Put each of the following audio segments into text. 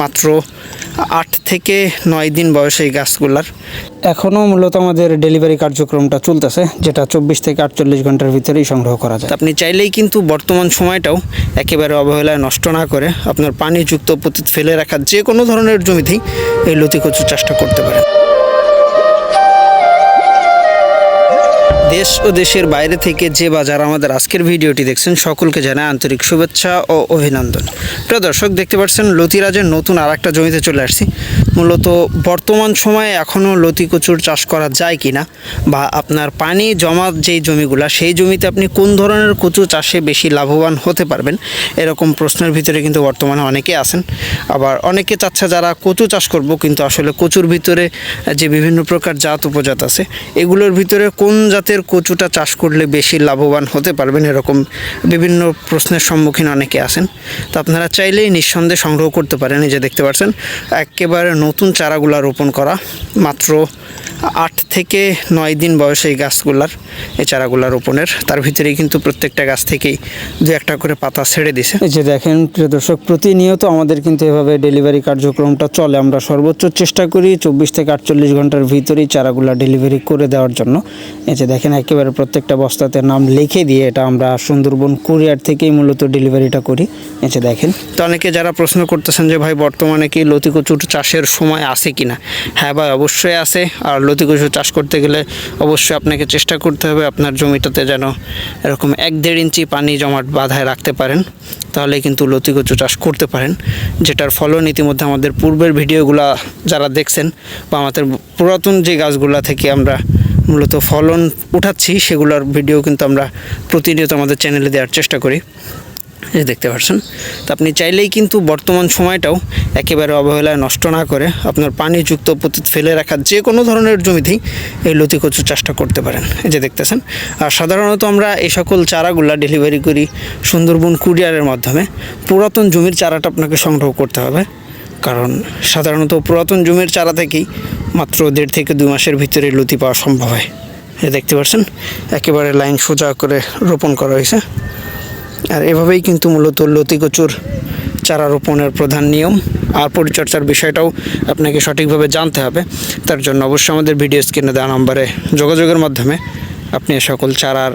মাত্র আট থেকে নয় দিন বয়সে এই গাছগুলার। এখনও মূলত আমাদের ডেলিভারি কার্যক্রমটা চলতেছে, যেটা চব্বিশ থেকে আটচল্লিশ ঘণ্টার ভিতরেই সংগ্রহ করা যায়। আপনি চাইলেই কিন্তু বর্তমান সময়টাও একেবারে অবহেলায় নষ্ট না করে আপনার পানিযুক্ত পতিত ফেলে রাখার যে কোনো ধরনের জমিতেই এই লতিকচুর চাষটা করতে পারেন। দেশ ও দেশের বাইরে থেকে যে বা যারা আমাদের আজকের ভিডিওটি দেখছেন, সকলকে জানায় আন্তরিক শুভেচ্ছা ও অভিনন্দন। প্রিয় দর্শক, দেখতে পাচ্ছেন লতিরাজের নতুন আর একটা জমিতে চলে আসছি। মূলত বর্তমান সময়ে এখনও লতি কচুর চাষ করা যায় কি না বা আপনার পানি জমা যেই জমিগুলা, সেই জমিতে আপনি কোন ধরনের কচু চাষে বেশি লাভবান হতে পারবেন? এরকম প্রশ্নের ভিতরে কিন্তু বর্তমানে অনেকে আছেন। আবার অনেকে চাচ্ছে যারা কচু চাষ করব, কিন্তু আসলে কচুর ভিতরে যে বিভিন্ন প্রকার জাত উপজাত আছে, এগুলোর ভিতরে কোন জাতের কচুটা চাষ করলে বেশি লাভবান হতে পারবেন? এরকম বিভিন্ন প্রশ্নের সম্মুখীন অনেকে আছেন। তো আপনারা চাইলেই নিঃসন্দেহে সংগ্রহ করতে পারেন। এই যে দেখতে পাচ্ছেন, একেবারে নতুন চারাগুলা রোপণ করা মাত্র আট থেকে নয় দিন বয়স এই গাছগুলার এই চারাগুলা রোপণের। তার ভিতরেই কিন্তু প্রত্যেকটা গাছ থেকেই দু একটা করে পাতা ছেড়ে দিছে। এই যে দেখেন প্রিয় দর্শক প্রতিনিয়ত আমাদের কিন্তু এভাবে ডেলিভারি কার্যক্রমটা চলে। আমরা সর্বোচ্চ চেষ্টা করি চব্বিশ থেকে আটচল্লিশ ঘণ্টার ভিতরেই চারাগুলা ডেলিভারি করে দেওয়ার জন্য। এই যে দেখেন একেবারে প্রত্যেকটা বস্তাতে নাম লিখে দিয়ে এটা আমরা সুন্দরবন কুরিয়ার থেকেই মূলত ডেলিভারিটা করি। এই যে দেখেন। তো অনেকে যারা প্রশ্ন করতেছেন যে ভাই বর্তমানে কি লতিকচুর চাষের সময় আছে কিনা? হ্যাঁ ভাই অবশ্যই আছে। আর লতি কচু চাষ করতে গেলে অবশ্যই আপনাকে চেষ্টা করতে হবে আপনার জমিটাতে যেন এরকম এক দেড় ইঞ্চি পানি জমাট বাধায় রাখতে পারেন তাহলে কিন্তু লতি কচু চাষ করতে পারেন। যেটার ফলন ইতিমধ্যে আমাদের পূর্বের ভিডিওগুলা যারা দেখছেন বা আমাদের পুরাতন যে গাছগুলা থেকে আমরা মূলত ফলন উঠাচ্ছি, সেগুলোর ভিডিও কিন্তু আমরা প্রতিনিয়ত আমাদের চ্যানেলে দেওয়ার চেষ্টা করি। দেখতে পাচ্ছেন। তো আপনি চাইলেই কিন্তু বর্তমান সময়টাও একেবারে অবহেলায় নষ্ট না করে আপনার পানিযুক্ত পতিত ফেলে রাখা যে কোনো ধরনের জমিতেই এই লতি কচু চাষটা করতে পারেন। এই যে দেখতেছেন। আর সাধারণত আমরা এই সকল চারাগুলা ডেলিভারি করি সুন্দরবন কুরিয়ারের মাধ্যমে। পুরাতন জমির চারাটা আপনাকে সংগ্রহ করতে হবে। কারণ সাধারণত পুরাতন জমির চারা থেকেই মাত্র দেড় থেকে দুই মাসের ভিতরে লতি পাওয়া সম্ভব হয়। দেখতে পাচ্ছেন। একেবারে লাইন সোজা করে রোপণ করা হয়েছে। আর এভাবেই কিন্তু মূলত লতি কচুর চারা রোপণের প্রধান নিয়ম আর পরিচর্যার বিষয়টাও আপনাকে সঠিকভাবে জানতে হবে। তার জন্য অবশ্যই আমাদের ভিডিও স্ক্রিনে দেওয়া নম্বরে যোগাযোগের মাধ্যমে আপনি সকল চারার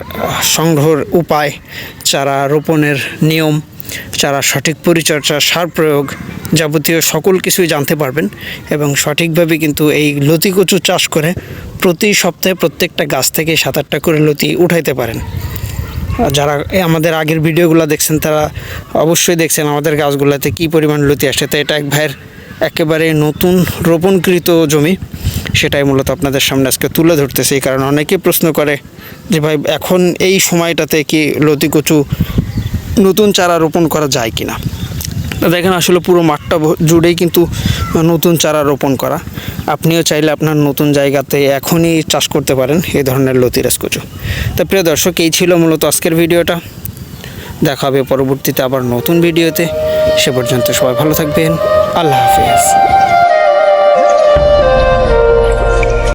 সংগ্রহের উপায়, চারা রোপণের নিয়ম, চারা সঠিক পরিচর্যা, সার প্রয়োগ যাবতীয় সকল কিছুই জানতে পারবেন এবং সঠিকভাবে কিন্তু এই লতি কচু চাষ করে প্রতি সপ্তাহে প্রত্যেকটা গাছ থেকে সাত আটটা করে লতি উঠাইতে পারেন। যারা আমাদের আগের ভিডিওগুলো দেখছেন, তারা অবশ্যই দেখছেন আমাদের গাছগুলোতে কি পরিমাণ লতি আসে তো এটা এক ভাইয়ের একেবারে নতুন রোপণকৃত জমি, সেটাই মূলত আপনাদের সামনে আজকে তুলে ধরতেছে। এই কারণে অনেকে প্রশ্ন করে যে, ভাই, এখন এই সময়টাতে কি লতি কচু নতুন চারা রোপণ করা যায় কিনা? দেখেন আসলে পুরো মাঠটা জুড়েই কিন্তু নতুন চারা রোপণ করা। আপনিও চাইলে আপনার নতুন জায়গাতে এখনই চাষ করতে পারেন এই ধরনের লতিরাজ কচু। তা প্রিয় দর্শক, এই ছিল মূলত আজকের ভিডিওটা। দেখা হবে পরবর্তীতে আবার নতুন ভিডিওতে। সে পর্যন্ত সবাই ভালো থাকবেন। আল্লাহ হাফিজ।